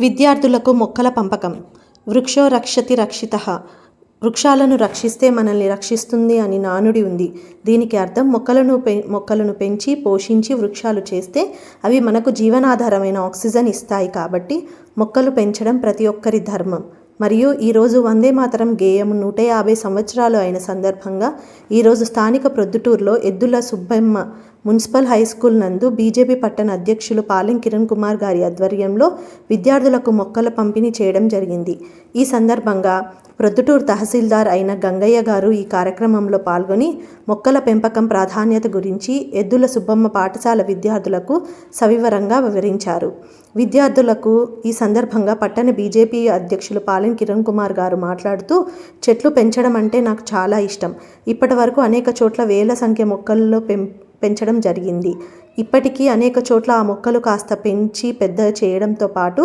విద్యార్థులకు మొక్కల పంపకం. వృక్షో రక్షతి. రక్షిత వృక్షాలను రక్షిస్తే మనల్ని రక్షిస్తుంది అని నానుడి ఉంది. దీనికి అర్థం మొక్కలను పె మొక్కలను పెంచి పోషించి వృక్షాలు చేస్తే అవి మనకు జీవనాధారమైన ఆక్సిజన్ ఇస్తాయి కాబట్టి మొక్కలు పెంచడం ప్రతి ఒక్కరి ధర్మం. మరియు ఈరోజు వందే మాతరం గేయం నూట యాభై సంవత్సరాలు అయిన సందర్భంగా ఈరోజు స్థానిక ప్రొద్దుటూరులో Eddula Subbamma municipal high school నందు బీజేపీ పట్టణ అధ్యక్షులు పాలెం కిరణ్ కుమార్ గారి ఆధ్వర్యంలో విద్యార్థులకు మొక్కల పంపిణీ చేయడం జరిగింది. ఈ సందర్భంగా ప్రొద్దుటూరు తహసీల్దార్ అయిన గంగయ్య గారు ఈ కార్యక్రమంలో పాల్గొని మొక్కల పెంపకం ప్రాధాన్యత గురించి ఎద్దుల సుబ్బమ్మ పాఠశాల విద్యార్థులకు సవివరంగా వివరించారు. విద్యార్థులకు ఈ సందర్భంగా పట్టణ బీజేపీ అధ్యక్షులు పాలెం కిరణ్ కుమార్ గారు మాట్లాడుతూ చెట్లు పెంచడం అంటే నాకు చాలా ఇష్టం. ఇప్పటి వరకు అనేక చోట్ల వేల సంఖ్య మొక్కల్లో పెం పెంచడం జరిగింది. ఇప్పటికీ అనేక చోట్ల ఆ మొక్కలు కాస్త పెంచి పెద్ద చేయడంతో పాటు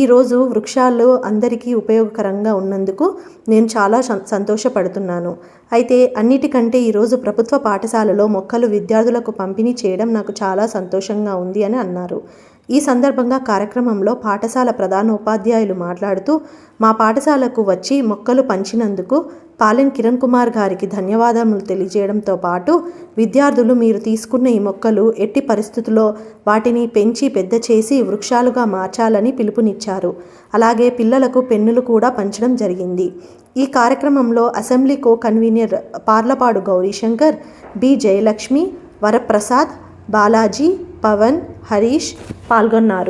ఈరోజు వృక్షాలు అందరికీ ఉపయోగకరంగా ఉన్నందుకు నేను చాలా సంతోషపడుతున్నాను. అయితే అన్నిటికంటే ఈరోజు ప్రభుత్వ పాఠశాలలో మొక్కలు విద్యార్థులకు పంపిణీ చేయడం నాకు చాలా సంతోషంగా ఉంది అని అన్నారు. ఈ సందర్భంగా కార్యక్రమంలో పాఠశాల ప్రధానోపాధ్యాయులు మాట్లాడుతూ మా పాఠశాలకు వచ్చి మొక్కలు పంచినందుకు పాలెం కిరణ్ కుమార్ గారికి ధన్యవాదములు తెలియజేయడంతో పాటు విద్యార్థులు మీరు తీసుకున్న ఈ మొక్కలు ఎట్టి పరిస్థితుల్లో వాటిని పెంచి పెద్ద చేసి వృక్షాలుగా మార్చాలని పిలుపునిచ్చారు. అలాగే పిల్లలకు పెన్నులు కూడా పంచడం జరిగింది. ఈ కార్యక్రమంలో assembly co convener Parlapadu Gourishankar B. Jayalakshmi Varaprasad Balaji Pavan Harish పాల్గొన్నారు.